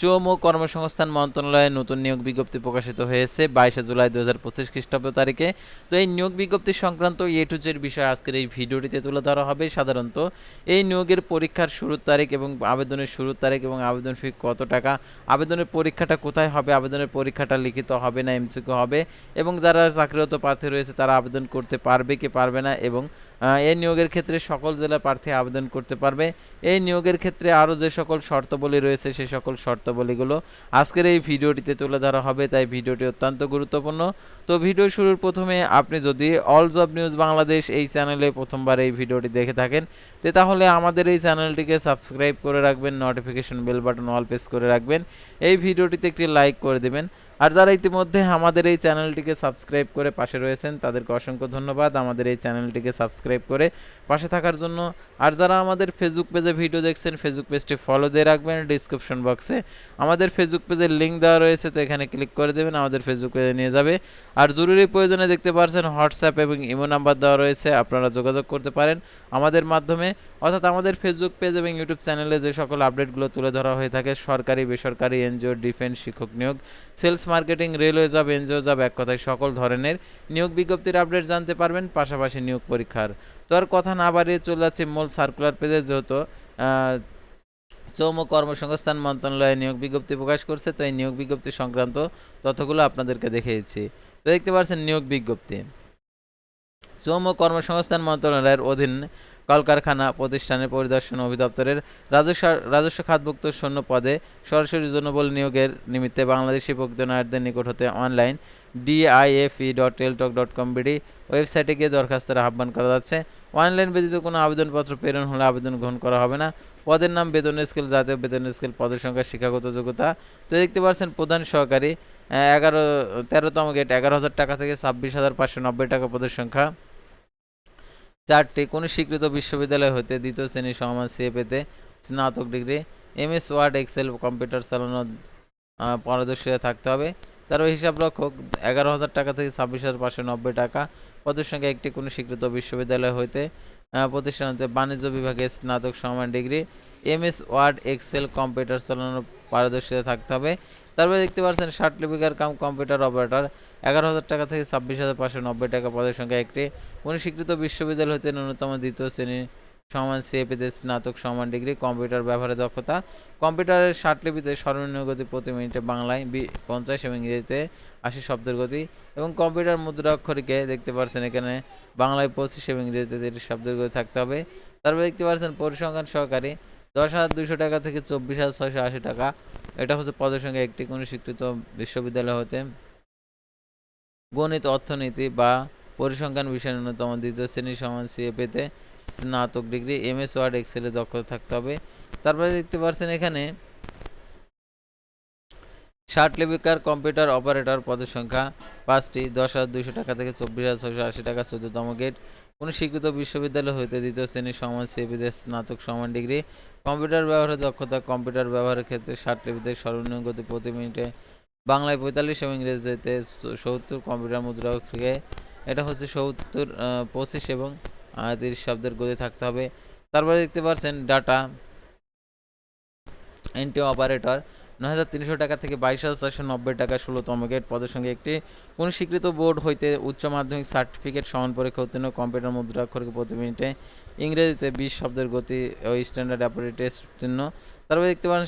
চৌম ও কর্মসংস্থান মন্ত্রণালয়ে নতুন নিয়োগ বিজ্ঞপ্তি প্রকাশিত হয়েছে বাইশে জুলাই দু হাজার পঁচিশ খ্রিস্টাব্দ তারিখে। তো এই নিয়োগ বিজ্ঞপ্তি সংক্রান্ত এ টু জেড বিষয় আজকের এই ভিডিওটিতে তুলে ধরা হবে। সাধারণত এই নিয়োগের পরীক্ষার শুরুর তারিখ এবং আবেদনের শুরুর তারিখ এবং আবেদন ফি কত টাকা, আবেদনের পরীক্ষাটা কোথায় হবে, আবেদনের পরীক্ষাটা লিখিত হবে না, এমসিকিউ হবে এবং যারা চাকরিরত প্রার্থী রয়েছে তারা আবেদন করতে পারবে কি পারবে না এবং এই নিয়োগের ক্ষেত্রে সকল জেলা প্রার্থী আবেদন করতে পারবে। এই নিয়োগের ক্ষেত্রে আরও যে সকল শর্তাবলী রয়েছে সেই সকল শর্তাবলীগুলো আজকের এই ভিডিওটিতে তুলে ধরা হবে, তাই ভিডিওটি অত্যন্ত গুরুত্বপূর্ণ। তো ভিডিও শুরুর প্রথমে আপনি যদি অল জব নিউজ বাংলাদেশ এই চ্যানেলে প্রথমবার এই ভিডিওটি দেখে থাকেন, তে তাহলে আমাদের এই চ্যানেলটিকে সাবস্ক্রাইব করে রাখবেন notification bell button all press করে রাখবেন। এই ভিডিওটিতে একটি লাইক করে দেবেন। আর যারা ইতিমধ্যে আমাদের এই চ্যানেলটিকে সাবস্ক্রাইব করে পাশে রয়েছেন, তাদেরকে অসংখ্য ধন্যবাদ। আমাদের এই চ্যানেলটিকে সাবস্ক্রাইব করে পাশে থাকার জন্য। আর যারা আমাদের ফেসবুক পেজে ভিডিও দেখছেন ফেসবুক পেজটি ফলো দিয়ে রাখবেন ডিসক্রিপশন বক্সে আমাদের ফেসবুক পেজের লিঙ্ক দেওয়া রয়েছে, তো এখানে ক্লিক করে দেবেন, আমাদের ফেসবুক পেজে নিয়ে যাবে। আর জরুরি প্রয়োজনে দেখতে পারছেন হোয়াটসঅ্যাপ এবং ইমো নাম্বার দেওয়া রয়েছে, আপনারা যোগাযোগ করতে পারেন আমাদের মাধ্যমে। অর্থাৎ আমাদের ফেসবুক পেজ এবং ইউটিউব চ্যানেলে যে সকল আপডেটগুলো তুলে ধরা হয়ে থাকে, সরকারি, বেসরকারি, এনজিও ডিফেন্স শিক্ষক নিয়োগ sales marketing railway job NGO job এক কথায় সকল ধরনের নিয়োগ বিজ্ঞপ্তির আপডেট জানতে পারবেন, পাশাপাশি নিয়োগ পরীক্ষার। তো আর কথা না বাড়িয়ে চলে যাচ্ছে মূল সার্কুলার পেজে যেহেতু শ্রম ও কর্মসংস্থান মন্ত্রণালয়ে নিয়োগ বিজ্ঞপ্তি প্রকাশ করছে, তো এই নিয়োগ বিজ্ঞপ্তি সংক্রান্ত তথ্যগুলো আপনাদেরকে দেখিয়েছি। তো দেখতে পাচ্ছেন নিয়োগ বিজ্ঞপ্তি। শ্রম কর্মসংস্থান মন্ত্রণালয়ের অধীন কলকারখানা প্রতিষ্ঠানের পরিদর্শন অধিদপ্তরের রাজস্ব রাজস্ব খাতভুক্ত শূন্য পদে সরাসরি জনবল নিয়োগের নিমিত্তে বাংলাদেশি প্রকৃতনায়কদের নিকট হতে online DIFE dot Teletalk dot com BD ওয়েবসাইটে গিয়ে দরখাস্তের আহ্বান করা যাচ্ছে। অনলাইন ব্যতীত কোনো আবেদনপত্র প্রেরণ হলে আবেদন গ্রহণ করা হবে না। পদের নাম, বেতন স্কেল, জাতীয় বেতন স্কেল, পদের সংখ্যা, শিক্ষাগত যোগ্যতা। তো দেখতে পাচ্ছেন প্রধান সহকারী এগারো, তেরোতম গেট, এগারো হাজার টাকা থেকে ছাব্বিশ হাজার পাঁচশো নব্বই টাকা পদের সংখ্যা। চারটি কোনো স্বীকৃত বিশ্ববিদ্যালয় হতে দ্বিতীয় শ্রেণির সমান সিএ পেতে স্নাতক degree MS Word Excel computer চালানো আহ, পারদর্শিতা থাকতে হবে। তার হিসাব রক্ষক এগারো হাজার টাকা থেকে ছাব্বিশ হাজার পাঁচশো নব্বই টাকা। পদের সংখ্যা একটি কোনো স্বীকৃত বিশ্ববিদ্যালয় হইতে প্রতিষ্ঠান হতে বাণিজ্য বিভাগে স্নাতক সমান degree MS Word Excel computer চালানোর পারদর্শিতা থাকতে হবে। তারপরে দেখতে পাচ্ছেন ষাট লিপিকার কাম কম্পিউটার অপারেটর, এগারো হাজার টাকা থেকে ছাব্বিশ হাজার পাঁচশো নব্বই টাকা পদের সংখ্যা একটি। কোনো স্বীকৃত বিশ্ববিদ্যালয় হতে ন্যূনতম দ্বিতীয় শ্রেণির সমান সিএপিতে স্নাতক সমান ডিগ্রি, কম্পিউটার ব্যবহারে দক্ষতা। কম্পিউটারের ষাট লিপিতে সর্বনিম্ন গতি প্রতি মিনিটে বাংলায় বি- পঞ্চাশ এবং ইংরেজিতে আশি শব্দের গতি এবং কম্পিউটার মুদ্রা অক্ষরকে দেখতে পাচ্ছেন এখানে বাংলায় পঁচিশ এবং ইংরেজিতে তিরিশ শব্দের গতি থাকতে হবে। তারপরে দেখতে পাচ্ছেন পরিসংখ্যান সহকারী দশ হাজার দুশো টাকা থেকে চব্বিশ হাজার ছয়শো আশি টাকা। এটা হচ্ছে পদের সংখ্যা একটি কোনো স্বীকৃত বিশ্ববিদ্যালয় হতে। গণিত, অর্থনীতি বা পরিসংখ্যান বিষয়ের ন্যূনতম দ্বিতীয় শ্রেণির সমান সিএ পেতে স্নাতক ডিগ্রি এম এস ওয়ার্ড এক্সেলে দক্ষতা থাকতে হবে। তারপরে দেখতে পাচ্ছেন এখানে ষাট লিপিকার কম্পিউটার অপারেটর পদের সংখ্যা পাঁচটি, দশ হাজার দুইশো টাকা থেকে চব্বিশ হাজার ছশো আশি টাকা চোদ্দতম গেট কোনো স্বীকৃত বিশ্ববিদ্যালয় হইতে দ্বিতীয় শ্রেণির সিএপিতে স্নাতক সমান ডিগ্রি, কম্পিউটার ব্যবহারের দক্ষতা, কম্পিউটার ব্যবহারের ক্ষেত্রে ষাট লিপিতে সর্বনিম্ন গতি প্রতি মিনিটে বাংলায় পঁয়তাল্লিশ এবং ইংরেজিতে সত্তর কম্পিউটার মুদ্রা এটা হচ্ছে সত্তর পঁচিশ এবং তিরিশ শব্দের গতি থাকতে হবে। তারপরে দেখতে পাচ্ছেন ডাটা এন্টি অপারেটর নয় হাজার তিনশো টাকা থেকে বাইশ হাজার চারশো নব্বই টাকা ষোলোতম গেট পদের সঙ্গে একটি কোন স্বীকৃত বোর্ড হইতে উচ্চ মাধ্যমিক সার্টিফিকেট সমান পরীক্ষা উত্তীর্ণ কম্পিউটার মুদ্রাক্ষরকে প্রতি মিনিটে ইংরেজিতে বিশ শব্দের গতি ও স্ট্যান্ডার্ড অ্যাপারেট টেস্ট উত্তীর্ণ তারপরে দেখতে পারেন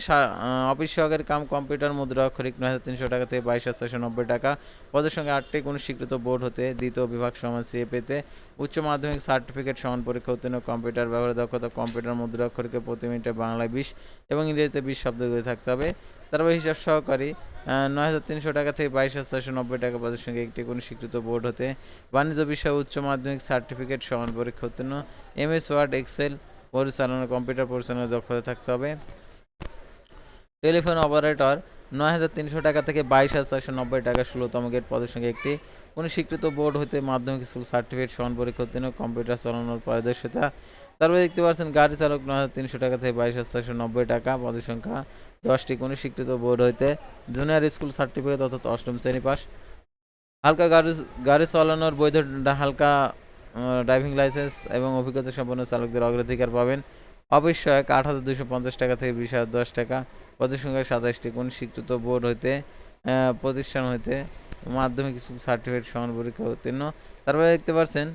অফিস সহকারী কাম কম্পিউটার মুদ্রা অক্ষরিক নয় হাজার তিনশো টাকা থেকে বাইশ হাজার ছশো নব্বই টাকা। পদের সঙ্গে আটটি কোনো স্বীকৃত বোর্ড হতে দ্বিতীয় বিভাগ সমান সিএ পেতে উচ্চ মাধ্যমিক সার্টিফিকেট সমান পরীক্ষা উত্তীর্ণ কম্পিউটার ব্যবহার দক্ষতা কম্পিউটার মুদ্রা অক্ষরকে প্রতি মিনিটে বাংলায় বিশ এবং ইংরেজিতে বিশ শব্দের গতি থাকতে হবে। তারপর হিসাব সহকারী নয় হাজার তিনশো টাকা থেকে বাইশ হাজার ছয়শো নব্বই টাকা পদের সঙ্গে একটি কোনো স্বীকৃত বোর্ড হতে। বাণিজ্য বিষয়ে উচ্চ মাধ্যমিক সার্টিফিকেট সমান পরীক্ষা উত্তীর্ণ। এম এস ওয়ার্ড, এক্সেল পরিচালনা, কম্পিউটার পরিচালনার দক্ষতা থাকতে হবে। টেলিফোন অপারেটর, নয় হাজার তিনশো টাকা থেকে বাইশ হাজার চারশো নব্বই টাকা ষোলোতম গেট পদের সঙ্গে একটি। কোনো বোর্ড হতে মাধ্যমিক স্কুল সার্টিফিকেট, সমান পরীক্ষা উত্তীর্ণ, কম্পিউটার চালানোর পারদর্শিতা। তারপরে দেখতে পাচ্ছেন, গাড়ি চালক নয় হাজার তিনশো টাকা থেকে বাইশ হাজার চারশো নব্বই টাকা, পদের সংখ্যা দশটি। কোনো বোর্ড হইতে জুনিয়র স্কুল সার্টিফিকেট অর্থাৎ অষ্টম শ্রেণি পাস। হালকা গাড়ি গাড়ি চালানোর বৈধ, হালকা ড্রাইভিং লাইসেন্স এবং অভিজ্ঞতা সম্পন্ন চালকদের অগ্রাধিকার পাবেন। অবশ্যক আট হাজার দুশো পঞ্চাশ টাকা থেকে বিশ হাজার দশ টাকা। পদের সংখ্যা সাতাশটি কোন স্বীকৃত বোর্ড হইতে প্রতিষ্ঠান হইতে মাধ্যমিক স্কুল সার্টিফিকেট সমান পরীক্ষা উত্তীর্ণ। তারপরে দেখতে পাচ্ছেন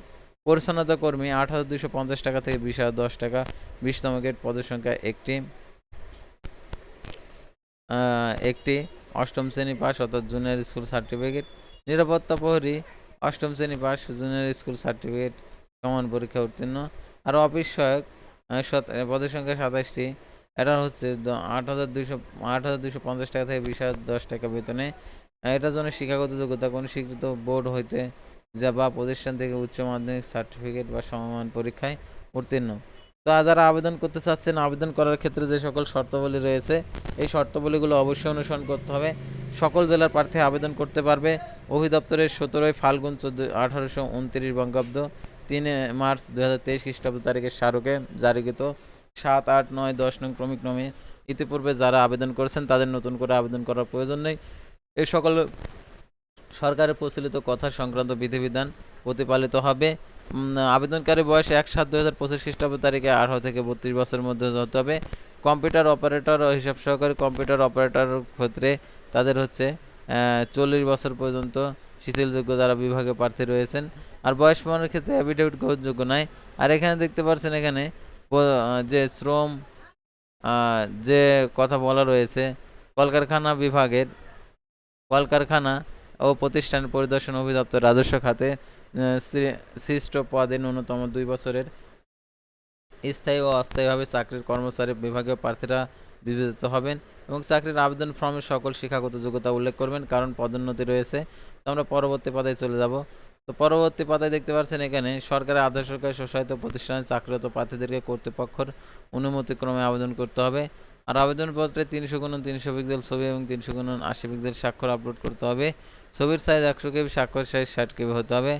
পরিচ্ছন্নতা কর্মী আট হাজার দুশো পঞ্চাশ টাকা থেকে বিশ হাজার দশ টাকা। বিশতম গেট পদের সংখ্যা একটি একটি। অষ্টম শ্রেণি পাস অর্থাৎ জুনিয়র স্কুল সার্টিফিকেট নিরাপত্তা প্রহরী অষ্টম শ্রেণি পাস জুনিয়র স্কুল সার্টিফিকেট সমান পরীক্ষা উত্তীর্ণ। আর অফিস সহায়ক পদের সংখ্যা সাতাশটি। এটা হচ্ছে আট হাজার দুইশো, আট হাজার দুইশো পঞ্চাশ টাকা থেকে বিশ হাজার দশ টাকা বেতনে। এটার জন্য শিক্ষাগত যোগ্যতা কোন স্বীকৃত বোর্ড হইতে যা বা প্রতিষ্ঠান থেকে উচ্চ মাধ্যমিক সার্টিফিকেট বা সমমান পরীক্ষায় উত্তীর্ণ। তো যারা আবেদন করতে চাচ্ছেন, আবেদন করার ক্ষেত্রে যে সকল শর্তাবলী রয়েছে, এই শর্তাবলীগুলো অবশ্যই অনুসরণ করতে হবে। সকল জেলার প্রার্থী আবেদন করতে পারবে। অভিদপ্তরের সতেরোই ফাল্গুন চোদ্দ, আঠারোশো উনত্রিশ বঙ্গাব্দ, তিন মার্চ দু হাজার তেইশ খ্রিস্টাব্দ তারিখের স্মারকে জারিকৃত সাত আট নয় দশ নং ক্রমিক নমে। ইতিপূর্বে যারা আবেদন করেছেন তাদের নতুন করে আবেদন করার প্রয়োজন নেই। এই সকল সরকারের প্রচলিত কথা সংক্রান্ত বিধিবিধান প্রতিপালিত হবে। আবেদনকারী বয়স এক সাত দু হাজার পঁচিশ খ্রিস্টাব্দ তারিখে আঠারো থেকে বত্রিশ বছরের মধ্যে হতে হবে। কম্পিউটার অপারেটর হিসাব সহকারী কম্পিউটার অপারেটর ক্ষেত্রে তাদের হচ্ছে চল্লিশ বছর পর্যন্ত শিথিলযোগ্য যারা বিভাগে প্রার্থী রয়েছেন। আর বয়স প্রমাণের ক্ষেত্রে অ্যাফিডেভিট গ্রহণযোগ্য নয়। আর এখানে দেখতে পাচ্ছেন এখানে যে শ্রম যে কথা বলা রয়েছে, কলকারখানা বিভাগের, কলকারখানা ও প্রতিষ্ঠান পরিদর্শন অধিদপ্তর রাজস্ব খাতে সৃষ্ট পদে ন্যূনতম দুই বছরের স্থায়ী ও অস্থায়ীভাবে চাকরির কর্মচারী বিভাগীয় প্রার্থীরা বিবেচিত হবেন। এবং চাকরির আবেদন ফর্মে সকল শিক্ষাগত যোগ্যতা উল্লেখ করবেন, কারণ পদোন্নতি রয়েছে। তো আমরা পরবর্তী পাতায় চলে যাব। তো পরবর্তী পাতায় দেখতে পাচ্ছেন এখানে সরকারের আধা সরকারি স্বশাসিত প্রতিষ্ঠানে চাকরিরত প্রার্থীদেরকে কর্তৃপক্ষের অনুমতিক্রমে আবেদন করতে হবে। আর আবেদনপত্রে তিনশো গুণ তিনশো পিক্সেল ছবি এবং তিনশো গুণ আশি পিক্সেল স্বাক্ষর আপলোড করতে হবে। ছবির সাইজ একশো কেবি স্বাক্ষর সাইজ ষাট কেবি হতে হবে।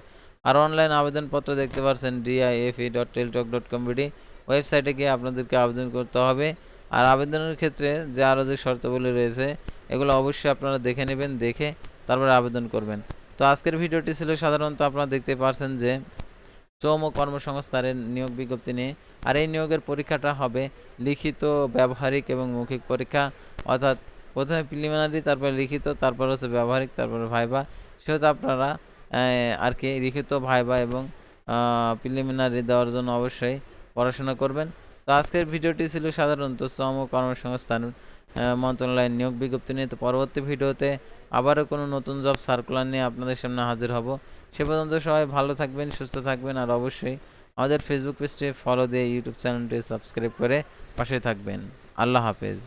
আর অনলাইন আবেদনপত্র দেখতে পাচ্ছেন DIFE dot Teletalk dot com BD ওয়েবসাইটে গিয়ে আপনাদেরকে আবেদন করতে হবে। আর আবেদনের ক্ষেত্রে যে আরও যে শর্তাবলী রয়েছে, এগুলো অবশ্যই আপনারা দেখে নেবেন, দেখে তারপরে আবেদন করবেন। তো আজকের ভিডিওটি ছিল সাধারণত আপনারা দেখতে পারছেন যে ও কর্মসংস্থানের নিয়োগ বিজ্ঞপ্তি নিয়ে, আর এই নিয়োগের পরীক্ষাটা হবে লিখিত, ব্যবহারিক এবং মৌখিক পরীক্ষা। অর্থাৎ প্রথমে প্রিলিমিনারি তারপরে লিখিত, তারপর হচ্ছে ব্যবহারিক, তারপরে ভাইবা সেহেতু আপনারা আর কি লিখিত ভাইবা এবং প্রিলিমিনারি দেওয়ার জন্য অবশ্যই পড়াশোনা করবেন। তো আজকের ভিডিওটি ছিল সাধারণত শ্রম ও কর্মসংস্থান মন্ত্রণালয়ের নিয়োগ বিজ্ঞপ্তি নিয়ে। তো পরবর্তী ভিডিওতে আবারও কোনো নতুন জব সার্কুলার নিয়ে আপনাদের সামনে হাজির হব। সে পর্যন্ত সবাই ভালো থাকবেন, সুস্থ থাকবেন আর অবশ্যই আমাদের ফেসবুক পেজটি ফলো দিয়ে ইউটিউব চ্যানেলটি সাবস্ক্রাইব করে পাশে থাকবেন। আল্লাহ হাফেজ।